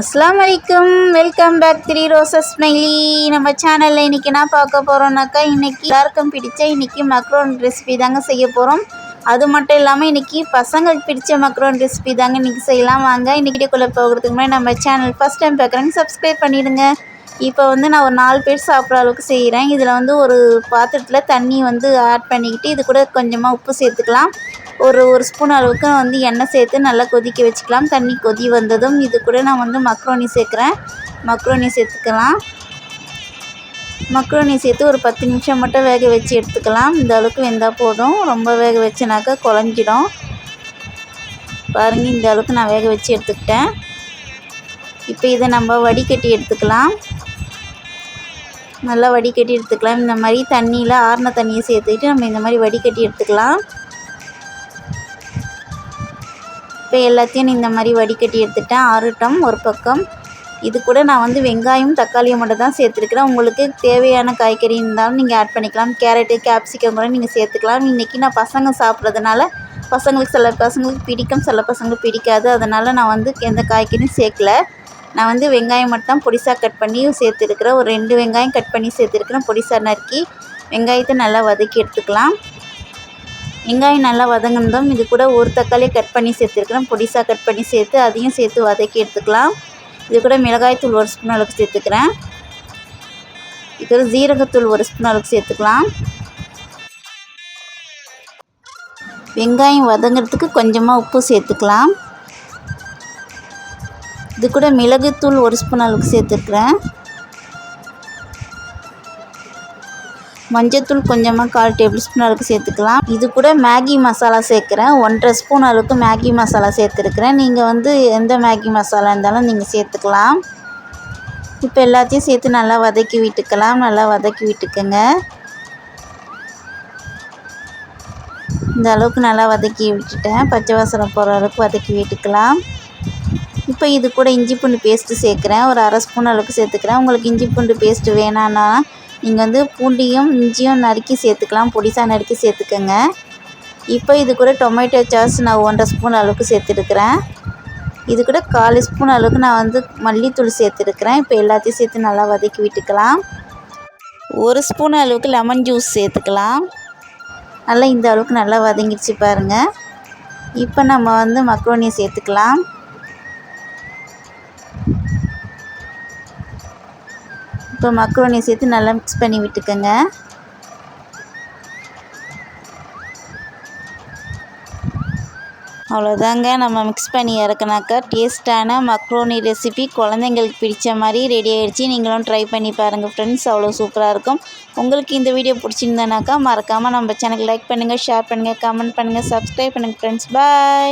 அஸ்லாம் வலைக்கும் welcome back three roses smiley நம்ம சேனலில் இன்றைக்கி என்ன பார்க்க போகிறோம்னாக்கா இன்றைக்கி எல்லாருக்கும் பிடிச்ச இன்றைக்கி மக்ரோன் ரெசிபி தாங்க செய்ய போகிறோம் அது மட்டும் இல்லாமல் இன்றைக்கி பசங்களுக்கு பிடிச்ச மக்ரோன் ரெசிபி தாங்க இன்றைக்கி செய்யலாம். வாங்க இன்றைக்கி குள்ளே போகிறதுக்கு முன்னாடி நம்ம சேனல் ஃபஸ்ட் டைம் பார்க்குறேங்க சப்ஸ்கிரைப் பண்ணிவிடுங்க இப்போ வந்து நான் ஒரு நாலு பேர் சாப்பிட்ற அளவுக்கு செய்கிறேன் இதில் வந்து ஒரு பாத்திரத்தில் தண்ணி வந்து ஆட் பண்ணிக்கிட்டு இது கூட கொஞ்சமாக உப்பு சேர்த்துக்கலாம். ஒரு ஒரு ஸ்பூன் அளவுக்கு வந்து எண்ணெய் சேர்த்து நல்லா கொதிக்க வச்சுக்கலாம். தண்ணி கொதி வந்ததும் இது கூட நான் வந்து மக்ரோனி சேர்க்குறேன். மக்ரோனி சேர்த்துக்கலாம். மக்ரோனி சேர்த்து ஒரு பத்து நிமிஷம் மட்டும் வேக வச்சு எடுத்துக்கலாம். இந்த அளவுக்கு வெந்தால் போதும். ரொம்ப வேக வச்சுனாக்கா குழஞ்சிடும். பாருங்கள் இந்த அளவுக்கு நான் வேக வச்சு எடுத்துக்கிட்டேன். இப்போ இதை நம்ம வடிகட்டி எடுத்துக்கலாம். நல்லா வடிகட்டி எடுத்துக்கலாம். இந்த மாதிரி தண்ணியில் ஆறின தண்ணியை சேர்த்துக்கிட்டு நம்ம இந்த மாதிரி வடிகட்டி எடுத்துக்கலாம். இப்போ எல்லாத்தையும் இந்த மாதிரி வடிகட்டி எடுத்துட்டேன் ஆறுட்டம் ஒரு பக்கம். இது கூட நான் வந்து வெங்காயம் தக்காளியை மட்டும் தான் சேர்த்துருக்குறேன். உங்களுக்கு தேவையான காய்கறி இருந்தாலும் நீங்கள் ஆட் பண்ணிக்கலாம். கேரட்டு கேப்சிகம் கூட நீங்கள் சேர்த்துக்கலாம். இன்றைக்கி நான் பசங்க சாப்பிட்றதுனால பசங்களுக்கு சில பசங்களுக்கு பிடிக்கும் சில பசங்களுக்கு பிடிக்காது. அதனால் நான் வந்து எந்த காய்கறியும் சேர்க்கல. நான் வந்து வெங்காயம் மட்டும் பொடிசாக கட் பண்ணி சேர்த்துருக்குறேன். ஒரு ரெண்டு வெங்காயம் கட் பண்ணி சேர்த்துருக்குறேன். பொடிசாக நறுக்கி வெங்காயத்தை நல்லா வதக்கி எடுத்துக்கலாம். வெங்காயம் நல்லா வதங்கினதும் இது கூட ஒரு தக்காளி கட் பண்ணி சேர்த்துருக்குறேன். பொடிசாக கட் பண்ணி சேர்த்து அதையும் சேர்த்து வதக்கி எடுத்துக்கலாம். இது கூட மிளகாய்த்தூள் ஒரு ஸ்பூன் அளவுக்கு சேர்த்துக்கிறேன். இது கூட ஜீரகத்தூள் ஒரு ஸ்பூன் அளவுக்கு சேர்த்துக்கலாம். வெங்காயம் வதங்கிறதுக்கு கொஞ்சமாக உப்பு சேர்த்துக்கலாம். இது கூட மிளகுத்தூள் ஒரு ஸ்பூன் அளவுக்கு சேர்த்துருக்குறேன் மஞ்சத்தூள் கொஞ்சமாக கால் டேபிள் ஸ்பூன் அளவுக்கு சேர்த்துக்கலாம். இது கூட மேகி மசாலா சேர்க்குறேன். ஒன்றரை ஸ்பூன் அளவுக்கு மேகி மசாலா சேர்த்துருக்குறேன். நீங்கள் வந்து எந்த மேகி மசாலா இருந்தாலும் நீங்கள் சேர்த்துக்கலாம். இப்போ எல்லாத்தையும் சேர்த்து நல்லா வதக்கி விட்டுக்கலாம். நல்லா வதக்கி விட்டுக்கோங்க. இந்த அளவுக்கு நல்லா வதக்கி விட்டுட்டேன். பச்சை வாசனை போகிற அளவுக்கு வதக்கி விட்டுக்கலாம். இப்போ இது கூட இஞ்சி பூண்டு பேஸ்ட்டு சேர்க்குறேன். ஒரு அரை ஸ்பூன் அளவுக்கு சேர்த்துக்கிறேன். உங்களுக்கு இஞ்சி பூண்டு பேஸ்ட்டு வேணான்னா நீங்கள் வந்து பூண்டியும் இஞ்சியும் நறுக்கி சேர்த்துக்கலாம். பொடிசாக நறுக்கி சேர்த்துக்கோங்க. இப்போ இது கூட டொமேட்டோ சாஸ் நான் ஒன்றரை ஸ்பூன் அளவுக்கு சேர்த்துருக்குறேன். இது கூட கால் ஸ்பூன் அளவுக்கு நான் வந்து மல்லித்தூள் சேர்த்துருக்குறேன். இப்போ எல்லாத்தையும் சேர்த்து நல்லா வதக்கி விட்டுக்கலாம். ஒரு ஸ்பூன் அளவுக்கு லெமன் ஜூஸ் சேர்த்துக்கலாம். நல்லா இந்த அளவுக்கு நல்லா வதங்கிடுச்சு பாருங்கள் இப்போ நம்ம வந்து மக்ரோனியை சேர்த்துக்கலாம். இப்போ மக்ரோனி சேர்த்து நல்லா மிக்ஸ் பண்ணி விட்டுக்கோங்க. அவ்வளோதாங்க நம்ம மிக்ஸ் பண்ணி இறக்குனாக்கா டேஸ்ட்டான மக்ரோனி ரெசிபி குழந்தைங்களுக்கு பிடிச்ச மாதிரி ரெடி ஆகிடுச்சி நீங்களும் ட்ரை பண்ணி பாருங்கள் ஃப்ரெண்ட்ஸ் அவ்வளோ சூப்பராக இருக்கும். உங்களுக்கு இந்த வீடியோ பிடிச்சிருந்தானாக்கா மறக்காமல் நம்ம சேனலுக்கு லைக் பண்ணுங்கள் ஷேர் பண்ணுங்கள் கமெண்ட் பண்ணுங்கள் சப்ஸ்கிரைப் பண்ணுங்கள் ஃப்ரெண்ட்ஸ் பாய்